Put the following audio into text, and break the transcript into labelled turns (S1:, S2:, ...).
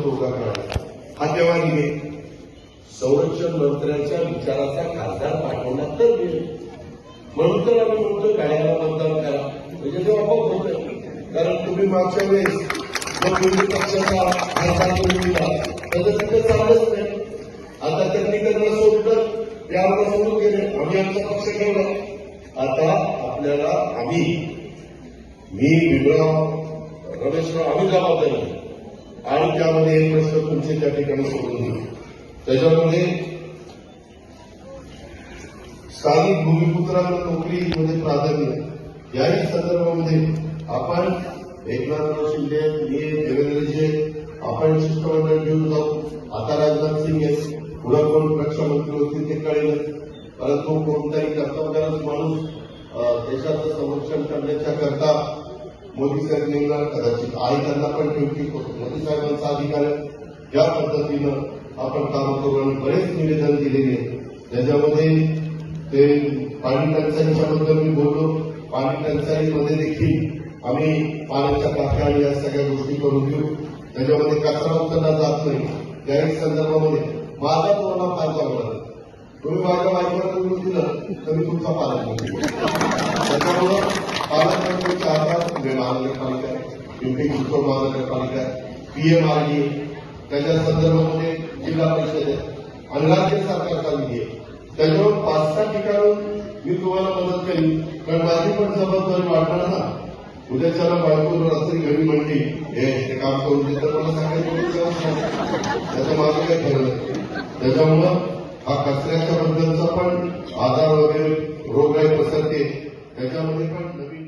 S1: प्रश्न उभा करा हा तेव्हा निघेल संरक्षण मंत्र्यांच्या विचाराचा खासदार पाठवण्यात तर गेले. म्हणून तर आम्ही म्हणतो गाड्याला मतदान करा. म्हणजे ते आपोआप होतं. कारण तुम्ही मागच्या वेळेस जो विरोधी पक्षाचा खासदार तुम्ही दिला त्याचं तिथे चाललंच नाही. आता त्यांनी त्यांना सोडलं यावर सोडून गेले. आम्ही आमचा पक्ष ठेवला. आता आपल्याला आम्ही मी भीमराव रमेशराव आम्ही जबाबदारी आणि त्यामध्ये एक प्रश्न तुमचे त्या ठिकाणी सोडून दिले त्याच्यामध्ये स्थानिक भूमिपुत्रांना नोकरीमध्ये प्राधान्य याही संदर्भामध्ये आपण एकनाथराव शिंदे मी देवेंद्रजी आपण शिष्टमंडळ घेऊन जाऊ. आता राजनाथ सिंग आहेत. पुढे कोण रक्षामंत्री होते ते कळेल. परंतु कोणताही कर्तव्यालाच माणूस देशाचं संरक्षण करण्याच्या करता मोदी साहेब नेमणार कदाचित आई त्यांना पण ठेवतील मोदी साहेबांचा अधिकार ज्या या पद्धतीनं आपण काम करू आणि बरेच निवेदन दिलेले त्याच्यामध्ये ते पाणी टंचाईच्या बद्दल मी बोललो. पाणी टंचाईमध्ये देखील आम्ही पाण्याच्या टाक्या आणि या सगळ्या गोष्टी करून घेऊ. त्याच्यामध्ये कचरा उचलला जात नाही. त्याही संदर्भामध्ये माझा कोरोना फार चांगला तुम्ही माझ्या बाईकवर दिलं तर मी तुमचा पालक म्हणून त्याच्यामुळं पालकमंत्र्यांच्या हातात पुणे महानगरपालिका आहे. पिंपरी चिंचवड महानगरपालिका आहे. पीएमआरडी त्याच्या संदर्भामध्ये जिल्हा परिषद आहे. आणि राज्य सरकारचा निधी आहे. त्याच्यावर पाच सहा ठिकाणून मी तुम्हाला मदत करीन. कारण माझी पण जबाबदारी वाटणार ना. उद्याच्याला बाळकून रात्री घरी म्हणली हे ते काम करून दे. तर मला सांगायचं त्याचं माझं काही खरं त्याच्यामुळं हा कचऱ्याच्या बद्दलचा पण आजार वगैरे रोगराई पसरते. त्याच्यामध्ये पण नवीन